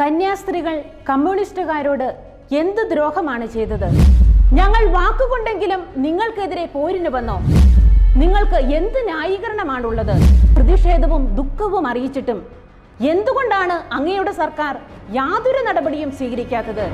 കന്യാസ്ത്രീകൾ കമ്മ്യൂണിസ്റ്റുകാരോട് എന്ത് ദ്രോഹമാണ് ചെയ്തത്? ഞങ്ങൾ വാക്കുകൊണ്ടെങ്കിലും നിങ്ങൾക്കെതിരെ പോരിന് വന്നോ? നിങ്ങൾക്ക് എന്ത് ന്യായീകരണമാണുള്ളത്? പ്രതിഷേധവും ദുഃഖവും അറിയിച്ചിട്ടും എന്തുകൊണ്ടാണ് അങ്ങയുടെ സർക്കാർ യാതൊരു നടപടിയും സ്വീകരിക്കാത്തത്?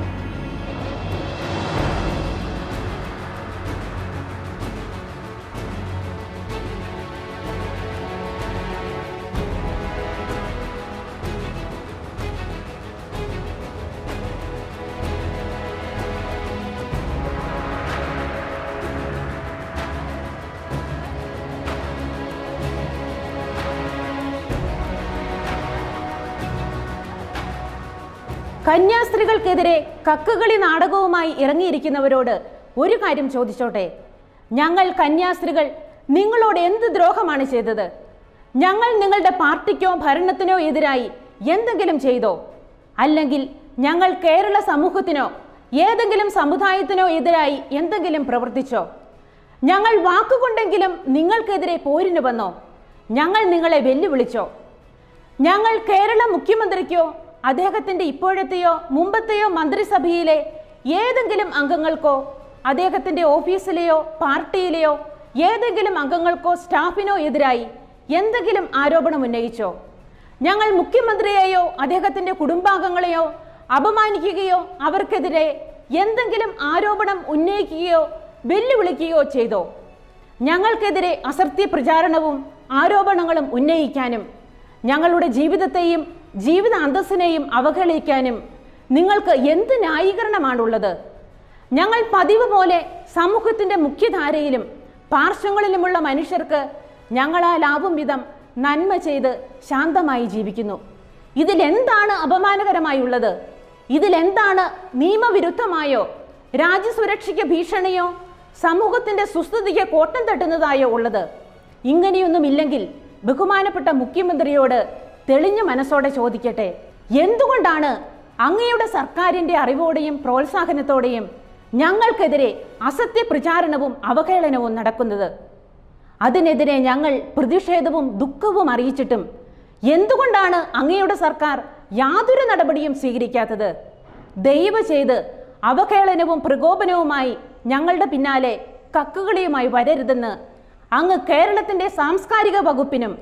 കന്യാസ്ത്രീകൾക്കെതിരെ കക്കുകളി നാടകവുമായി ഇറങ്ങിയിരിക്കുന്നവരോട് ഒരു കാര്യം ചോദിച്ചോട്ടെ? ഞങ്ങൾ കന്യാസ്ത്രീകൾ നിങ്ങളോട് എന്ത് ദ്രോഹമാണ് ചെയ്തത്? ഞങ്ങൾ നിങ്ങളുടെ പാർട്ടിക്കോ ഭരണത്തിനോ എതിരായി എന്തെങ്കിലും ചെയ്തോ? അല്ലെങ്കിൽ ഞങ്ങൾ കേരള സമൂഹത്തിനോ ഏതെങ്കിലും സമുദായത്തിനോ എതിരായി എന്തെങ്കിലും പ്രവർത്തിച്ചോ? ഞങ്ങൾ വാക്കുകൊണ്ടെങ്കിലും നിങ്ങൾക്കെതിരെ പോരിന് വന്നോ? ഞങ്ങൾ നിങ്ങളെ വെല്ലുവിളിച്ചോ? ഞങ്ങൾ കേരള മുഖ്യമന്ത്രിക്കോ അദ്ദേഹത്തിന്റെ ഇപ്പോഴത്തെയോ മുമ്പത്തെയോ മന്ത്രിസഭയിലെ ഏതെങ്കിലും അംഗങ്ങൾക്കോ അദ്ദേഹത്തിന്റെ ഓഫീസിലെയോ പാർട്ടിയിലെയോ ഏതെങ്കിലും അംഗങ്ങൾക്കോ സ്റ്റാഫിനോ എതിരായി എന്തെങ്കിലും ആരോപണം ഉന്നയിച്ചോ? ഞങ്ങൾ മുഖ്യമന്ത്രിയെയോ അദ്ദേഹത്തിന്റെ കുടുംബാംഗങ്ങളെയോ അപമാനിക്കുകയോ അവർക്കെതിരെ എന്തെങ്കിലും ആരോപണം ഉന്നയിക്കുകയോ വെല്ലുവിളിക്കുകയോ ചെയ്തോ? ഞങ്ങൾക്കെതിരെ അസത്യ പ്രചാരണവും ആരോപണങ്ങളും ഉന്നയിക്കാനും ഞങ്ങളുടെ ജീവിതത്തെയും ജീവിത അന്തസ്സിനെയും അവഹേളിക്കാനും നിങ്ങൾക്ക് എന്ത് ന്യായീകരണമാണുള്ളത്? ഞങ്ങൾ പതിവ് പോലെ സമൂഹത്തിന്റെ മുഖ്യധാരയിലും പാർശ്വങ്ങളിലുമുള്ള മനുഷ്യർക്ക് ഞങ്ങളാലാവും വിധം നന്മ ചെയ്ത് ശാന്തമായി ജീവിക്കുന്നു. ഇതിലെന്താണ് അപമാനകരമായുള്ളത്? ഇതിലെന്താണ് നിയമവിരുദ്ധമായോ? രാജ്യസുരക്ഷയ്ക്ക് ഭീഷണിയോ? സമൂഹത്തിന്റെ സുസ്ഥിതിക്ക് കോട്ടം തട്ടുന്നതായോ ഉള്ളത്? ഇങ്ങനെയൊന്നുമില്ലെങ്കിൽ ബഹുമാനപ്പെട്ട മുഖ്യമന്ത്രിയോട് തെളിഞ്ഞ മനസ്സോടെ ചോദിക്കട്ടെ? എന്തുകൊണ്ടാണ് അങ്ങയുടെ സർക്കാരിന്റെ അറിവോടെയും പ്രോത്സാഹനത്തോടെയും ഞങ്ങൾക്കെതിരെ അസത്യ പ്രചാരണവും അവഹേളനവും നടക്കുന്നത്? അതിനെതിരെ ഞങ്ങൾ പ്രതിഷേധവും ദുഃഖവും അറിയിച്ചിട്ടും എന്തുകൊണ്ടാണ് അങ്ങയുടെ സർക്കാർ യാതൊരു നടപടിയും സ്വീകരിക്കാത്തത്? ദയവ് ചെയ്ത് അവഹേളനവും പ്രകോപനവുമായി ഞങ്ങളുടെ പിന്നാലെ കക്കുകളിയുമായി വരരുതെന്ന് അങ്ങ് കേരളത്തിന്റെ സാംസ്കാരിക വകുപ്പിനും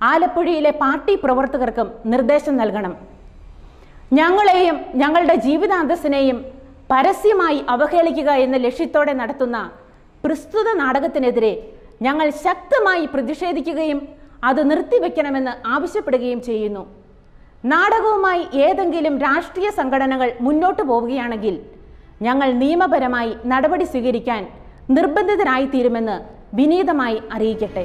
ആലപ്പുഴയിലെ പാർട്ടി പ്രവർത്തകർക്കും നിർദ്ദേശം നൽകണം. ഞങ്ങളെയും ഞങ്ങളുടെ ജീവിതാന്തസ്സിനെയും പരസ്യമായി അവഹേളിക്കുക എന്ന ലക്ഷ്യത്തോടെ നടത്തുന്ന പ്രസ്തുത നാടകത്തിനെതിരെ ഞങ്ങൾ ശക്തമായി പ്രതിഷേധിക്കുകയും അത് നിർത്തിവെക്കണമെന്ന് ആവശ്യപ്പെടുകയും ചെയ്യുന്നു. നാടകവുമായി ഏതെങ്കിലും രാഷ്ട്രീയ സംഘടനകൾ മുന്നോട്ട് പോവുകയാണെങ്കിൽ ഞങ്ങൾ നിയമപരമായി നടപടി സ്വീകരിക്കാൻ നിർബന്ധിതരായിത്തീരുമെന്ന് വിനീതമായി അറിയിക്കട്ടെ.